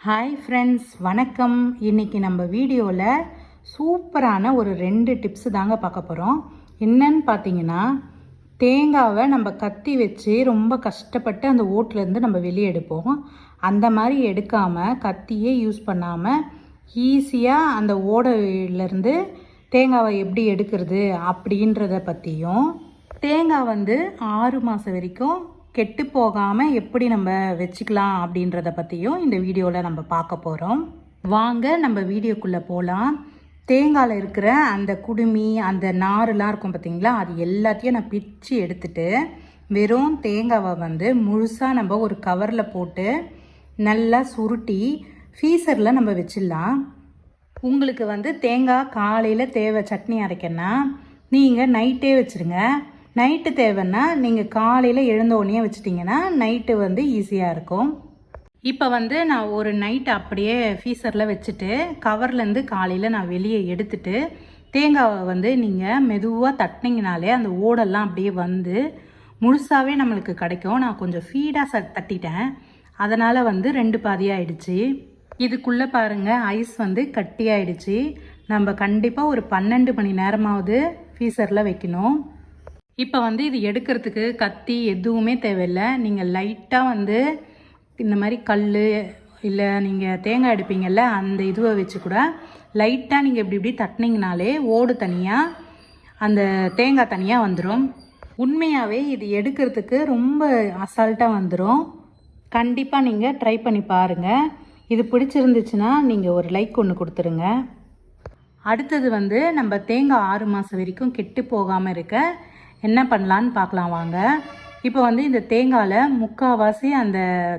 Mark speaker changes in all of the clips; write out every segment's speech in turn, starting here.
Speaker 1: Hi friends வணக்கம். இன்னைக்கு நம்ம வீடியோவில் சூப்பரான ஒரு ரெண்டு டிப்ஸு தாங்க பார்க்க போகிறோம் என்னன்னு பார்த்தீங்கன்னா தேங்காவை நம்ம கத்தி வச்சு ரொம்ப கஷ்டப்பட்டு அந்த ஓட்டிலேருந்து நம்ம வெளியே எடுப்போம். அந்த மாதிரி எடுக்காமல் கத்தியே யூஸ் பண்ணாமல் ஈஸியாக அந்த ஓடையிலேருந்து தேங்காவை எப்படி எடுக்கிறது அப்படின்றத பற்றியும் தேங்காய் வந்து ஆறு மாதம் வரைக்கும் கெட்டு போகாமல் எப்படி நம்ம வச்சுக்கலாம் அப்படின்றத பற்றியும் இந்த வீடியோவில் நம்ம பார்க்க போகிறோம் வாங்க நம்ம வீடியோக்குள்ளே போகலாம் தேங்காயில் இருக்கிற அந்த குடுமி அந்த நாரெலாம் இருக்கும் பார்த்திங்களா அது எல்லாத்தையும் நான் பிச்சு எடுத்துட்டு வெறும் தேங்காவை வந்து முழுசாக நம்ம ஒரு கவரில் போட்டு நல்லா சுருட்டி ஃபீசரில் நம்ம வச்சிடலாம். உங்களுக்கு வந்து தேங்காய் காலையில் தேவை சட்னி அரைக்கன்னா நீங்கள் நைட்டே வச்சுருங்க. நைட்டு தேவைன்னா நீங்கள் காலையில் எழுந்தோடனே வச்சுட்டிங்கன்னா வச்சிட்டிங்கன்னா நைட்டு வந்து ஈஸியாக இருக்கும். இப்போ வந்து நான் ஒரு நைட் அப்படியே ஃபீசரில் வச்சுட்டு கவர்லேருந்து காலையில் நான் வெளியே எடுத்துட்டு தேங்காவை வந்து நீங்கள் மெதுவாக தட்டினீங்கனாலே அந்த ஓடெல்லாம் அப்படியே வந்து முழுசாகவே நம்மளுக்கு கிடைக்கும். நான் கொஞ்சம் ஃபீடாக ச தட்டிட்டேன். அதனால் வந்து ரெண்டு பாதியாகிடுச்சு இதுக்குள்ளே பாருங்கள் ஐஸ் வந்து கட்டியாயிடுச்சு. நம்ம கண்டிப்பாக ஒரு பன்னெண்டு மணி நேரமாவது ஃபீசரில் வைக்கணும். இப்போ வந்து இது எடுக்கிறதுக்கு கத்தி எதுவுமே தேவையில்லை. நீங்கள் லைட்டாக வந்து இந்த மாதிரி கல் இல்லை நீங்கள் தேங்காய் எடுப்பீங்கல்ல அந்த இதுவை வச்சு கூட லைட்டாக நீங்கள் இப்படி இப்படி தட்டினீங்கனாலே ஓடு தனியாக அந்த தேங்காய் தனியாக வந்துடும் உண்மையாகவே இது எடுக்கிறதுக்கு ரொம்ப அசால்ட்டாக வந்துடும் கண்டிப்பாக நீங்கள் ட்ரை பண்ணி பாருங்கள் இது பிடிச்சிருந்துச்சுன்னா நீங்கள் ஒரு லைக் ஒன்று கொடுத்துருங்க. அடுத்தது வந்து நம்ம தேங்காய் ஆறு மாதம் வரைக்கும் கெட்டு போகாமல் இருக்க என்ன பண்ணலான்னு பார்க்கலாம் வாங்க. இப்போ வந்து இந்த தேங்காயில் முக்கால்வாசி அந்த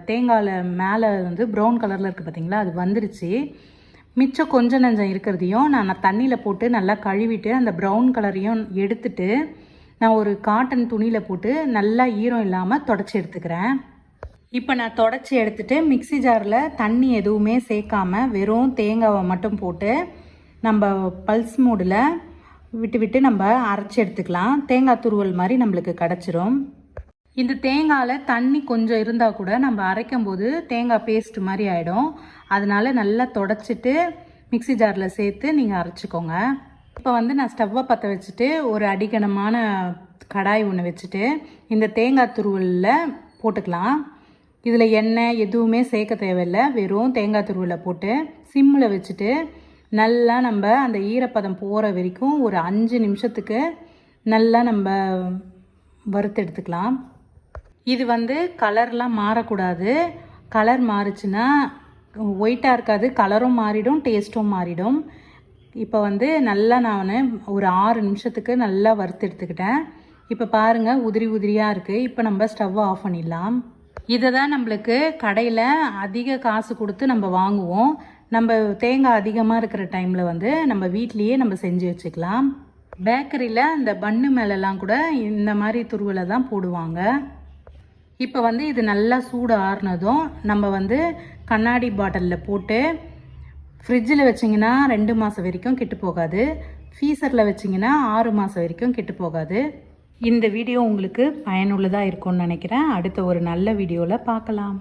Speaker 1: தேங்காயில் மேலே வந்து ப்ரௌன் கலரில் இருக்குது பார்த்தீங்களா அது வந்துருச்சு. மிச்சம் கொஞ்சம் நஞ்சம் இருக்கிறதையும் நான் தண்ணியில் போட்டு நல்லா கழுவிட்டு அந்த ப்ரௌன் கலரையும் எடுத்துட்டு நான் ஒரு காட்டன் துணியில் போட்டு நல்லா ஈரம் இல்லாமல் தொடச்சி எடுத்துக்கிறேன். இப்போ நான் தொடச்சி எடுத்துட்டு மிக்ஸி ஜாரில் தண்ணி எதுவுமே சேர்க்காம வெறும் தேங்காவை மட்டும் போட்டு நம்ம பல்ஸ் மூடில் விட்டு விட்டு நம்ம அரைச்சி எடுத்துக்கலாம். தேங்காய் துருவல் மாதிரி நம்மளுக்கு கிடச்சிரும். இந்த தேங்காயில் தண்ணி கொஞ்சம் இருந்தால் கூட நம்ம அரைக்கும் போது தேங்காய் பேஸ்ட் மாதிரி ஆகிடும் அதனால் நல்லா தொடச்சிட்டு மிக்ஸி ஜாரில் சேர்த்து நீங்கள் அரைச்சிக்கோங்க. இப்போ வந்து நான் ஸ்டவ்வை பற்ற வச்சுட்டு ஒரு அடிக்கணமான கடாய் ஒன்று வச்சுட்டு இந்த தேங்காய் துருவலில் போட்டுக்கலாம். இதில் எண்ணெய் எதுவுமே சேர்க்க தேவையில்லை. வெறும் தேங்காய் துருவலை போட்டு சிம்மில் வச்சுட்டு நல்லா நம்ம அந்த ஈரப்பதம் போகிற வரைக்கும் ஒரு அஞ்சு நிமிஷத்துக்கு நல்லா நம்ம வறுத்து எடுத்துக்கலாம். இது வந்து கலர்லாம் மாறக்கூடாது. கலர் மாறுச்சுன்னா ஒயிட்டாக இருக்காது. கலரும் மாறிடும் டேஸ்ட்டும் மாறிடும். இப்போ வந்து நல்லா நான் ஒரு ஆறு நிமிஷத்துக்கு நல்லா வறுத்து எடுத்துக்கிட்டேன். இப்போ பாருங்கள் உதிரி உதிரியாக இருக்குது இப்போ நம்ம ஸ்டவ்வை ஆஃப் பண்ணிடலாம். இதை தான் நம்மளுக்கு கடையில் அதிக காசு கொடுத்து நம்ம வாங்குவோம். நம்ம தேங்காய் அதிகமாக இருக்கிற டைமில் வந்து நம்ம வீட்லேயே நம்ம செஞ்சு வச்சுக்கலாம். பேக்கரியில் இந்த பன்னு மேலெல்லாம் கூட இந்த மாதிரி துருவலை தான் போடுவாங்க. இப்போ வந்து இது நல்லா சூடு ஆறுனதும் நம்ம வந்து கண்ணாடி பாட்டிலில் போட்டு ஃப்ரிட்ஜில் வச்சிங்கன்னா ரெண்டு மாதம் வரைக்கும் கெட்டு போகாது. ஃபீசரில் வச்சிங்கன்னா ஆறு மாதம் வரைக்கும் கெட்டு போகாது. இந்த வீடியோ உங்களுக்கு பயனுள்ளதாக இருக்கும்னு நினைக்கிறேன். அடுத்த ஒரு நல்ல வீடியோவில் பார்க்கலாம்.